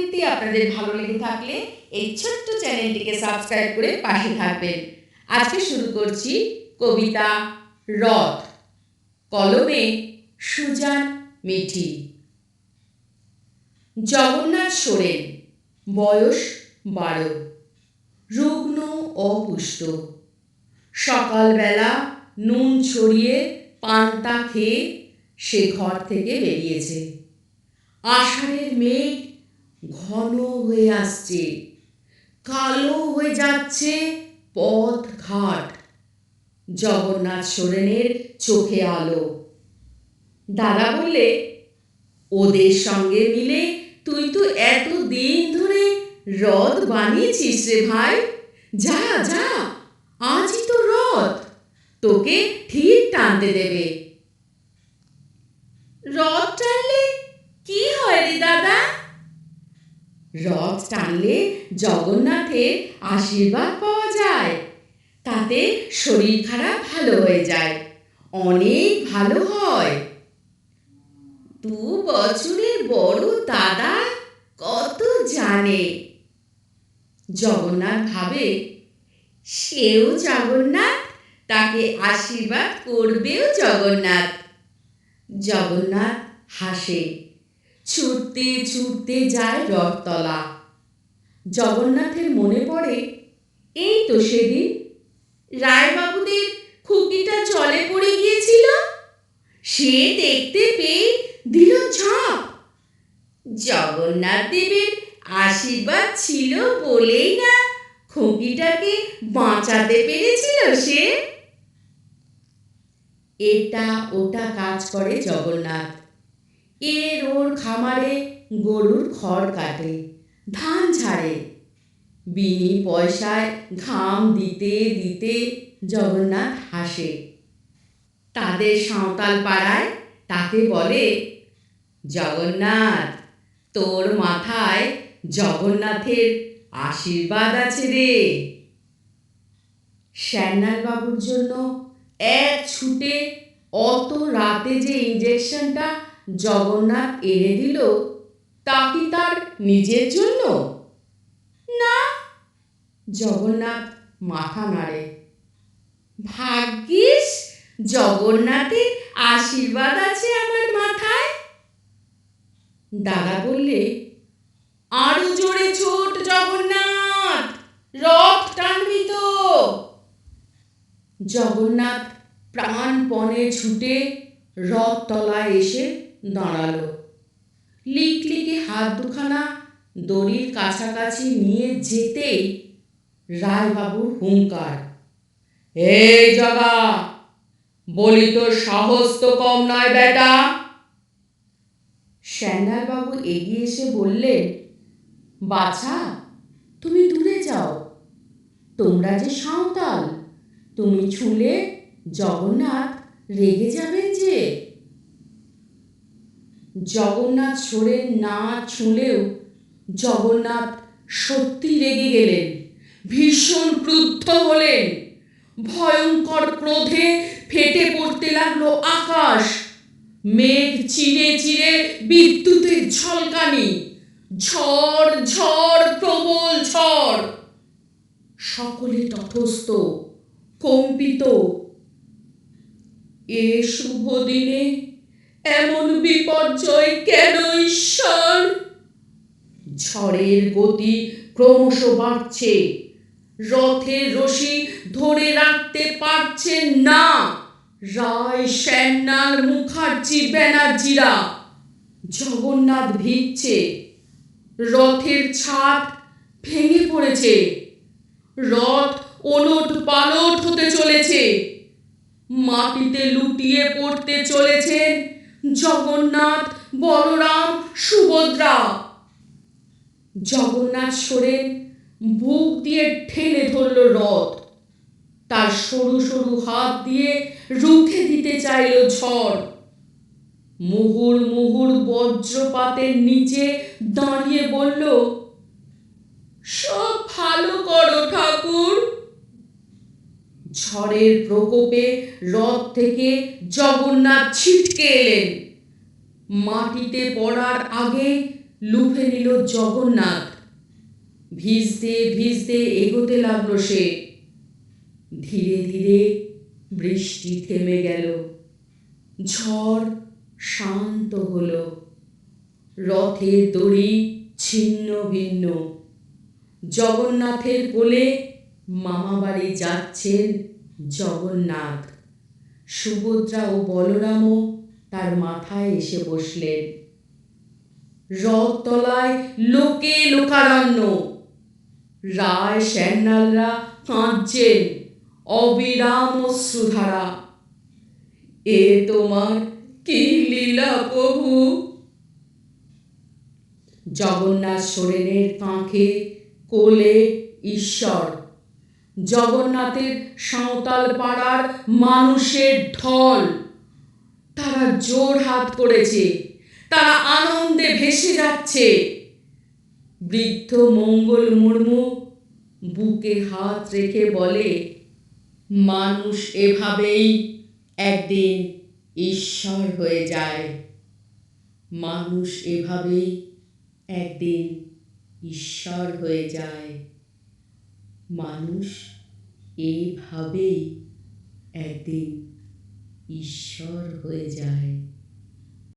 আবৃত্তি আপনাদের ভালো লেগে থাকলে এই ছোট্ট চ্যানেলটিকে সাবস্ক্রাইব করে পাশে থাকবেন। আজকে শুরু করছি কবিতা রথ, কলমে সুজান মিঠি। জগন্নাথ সোরেন, বয়স বারো, রুগ্ন অপুষ্ট সকালবেলা নুন ছড়িয়ে পান্তা খেয়ে সে ঘর থেকে বেরিয়েছে। আষাঢ়ের মেঘ ঘন হয়ে আসছে। কালো হয়ে যাচ্ছে পথ ঘাট জগন্নাথ সোরেনের চোখে আলো। দাদা বললে, ওদের সঙ্গে মিলে তুই তো এত দিন ধরে রথ বানিয়েছিস রে ভাই। যা যা, আজই তো রথ। তোকে ঠিক টানতে দেবে। রথ টানলে কি হয় রে দাদা রথ টানলে জগন্নাথের আশীর্বাদ পাওয়া যায়। তাতে শরীর খারাপ ভালো হয়ে যায়। অনেক ভালো হয়। দু বছরের বড় দাদা কত জানে? জগন্নাথ ভাবে, সেও জগন্নাথ, তাকে আশীর্বাদ করবেও জগন্নাথ। জগন্নাথ হাসে। ছুটতে ছুটতে যায় রথতলা। জগন্নাথের মনে পড়ে, এই তো সেদিন। রায়বাবুদের খুকিটা চলে পড়ে গিয়েছিল? সে দেখতে পেয়ে দিল ঝাঁপ। জগন্নাথ দেবের আশীর্বাদ ছিল বলেই না খুকিটাকে বাঁচাতে পেরেছিল সে? এটা ওটা কাজ করে জগন্নাথ। এর ওর খামারে গরুর খড় কাটে, ধান ঝাড়ে। বিনি পয়সায় ঘাম দিতে দিতে জগন্নাথ হাসে। তাদের সাঁওতাল পাড়ায় তাকে বলে, জগন্নাথ, তোর মাথায় জগন্নাথের আশীর্বাদ আছে রে। শ্যান্নাল বাবুর জন্য এক ছুটে অত রাতে যে ইঞ্জেকশনটা জগন্নাথ এনে দিল তা কি তার নিজের জন্য? না। জগন্নাথ মাথা নাড়ে। ভাগ্যিস, জগন্নাথের আশীর্বাদ আছে আমার মাথায়। দাদা বললে, আরও জোরে ছোট জগন্নাথ, রথ টানবি তো। জগন্নাথ প্রাণপণে ছুটে রথ তলায় এসে দাঁড়াল। লিকলিকে হাত দুখানা দড়ির কাছাকাছি নিয়ে যেতেই রায়বাবুর হুঙ্কার, এই জগা, বলি তোর সাহস তো কম নয় বেটা। শ্যান্ডালবাবু এগিয়ে এসে বললেন, বাছা, তুমি দূরে যাও। তোমরা যে সাঁওতাল, তুমি ছুলে জগন্নাথ রেগে যাবেন যে জগন্নাথ সোরেন না ছুঁলেও জগন্নাথ সত্যি রেগে গেলেন, ভীষণ ক্রুদ্ধ হলেন, ভয়ঙ্কর ক্রোধে ফেটে পড়তে লাগল আকাশ, মেঘ চিরে চিরে বিদ্যুতের ঝলকানি, ঝড় ঝড়, প্রবল ঝড়। সকলে তথস্থ কম্পিত। এ শুভ দিনে এমন বিপর্যয় কেন, ঈশ্বর? ঝড়ের গতি ক্রমশ বাড়ছে। রথের রশি ধরে রাখতে পারছেন না। রায় শ্যান্নাল মুখার্জি, ব্যানার্জিরা। জগন্নাথ ভিজছে। রথের ছাদ ভেঙে পড়েছে। রথ ওলট পালট হতে চলেছে। মাটিতে লুটিয়ে পড়তে চলেছেন জগন্নাথ বলরাম সুভদ্রা। জগন্নাথ সোরেন বুক দিয়ে ঠেলে ধরল রথ। তার সরু সরু হাত দিয়ে রুখে দিতে চাইল ঝড়। মুহুর মুহুর বজ্রপাতের নিচে দাঁড়িয়ে বলল, সব ভালো করো ঝড়ের প্রকোপে রথ থেকে জগন্নাথ ছিটকে এলেন। মাটিতে পড়ার আগে লুফে নিল জগন্নাথ। ভিজতে ভিজতে এগোতে লাগল সে। ধীরে ধীরে বৃষ্টি থেমে গেল। ঝড় শান্ত হলো। রথের দড়ি ছিন্ন ভিন্ন। জগন্নাথের কোলে মামাবাড়ি যাচ্ছেন জগন্নাথ। সুভদ্রা ও বলরামও তার মাথায় এসে বসলেন। রথতলায় লোকে লোকারণ্য। রায় শ্যান্নালরা কাঁদছেন। অবিরাম অশ্রুধারা। এ তোমার কি লীলা প্রভু? জগন্নাথ সোরেনের কাঁখে কোলে ঈশ্বর। জগন্নাথের সাঁওতাল পাড়ার মানুষের ঢল। তারা জোর হাত করেছে তারা আনন্দে ভেসে যাচ্ছে। বৃদ্ধ মঙ্গল মুর্মু বুকে হাত রেখে বলে, মানুষ এভাবেই একদিন ঈশ্বর হয়ে যায়। মানুষ এভাবেই একদিন ঈশ্বর হয়ে যায়। মানুষ এইভাবেই একদিন ঈশ্বর হয়ে যায়।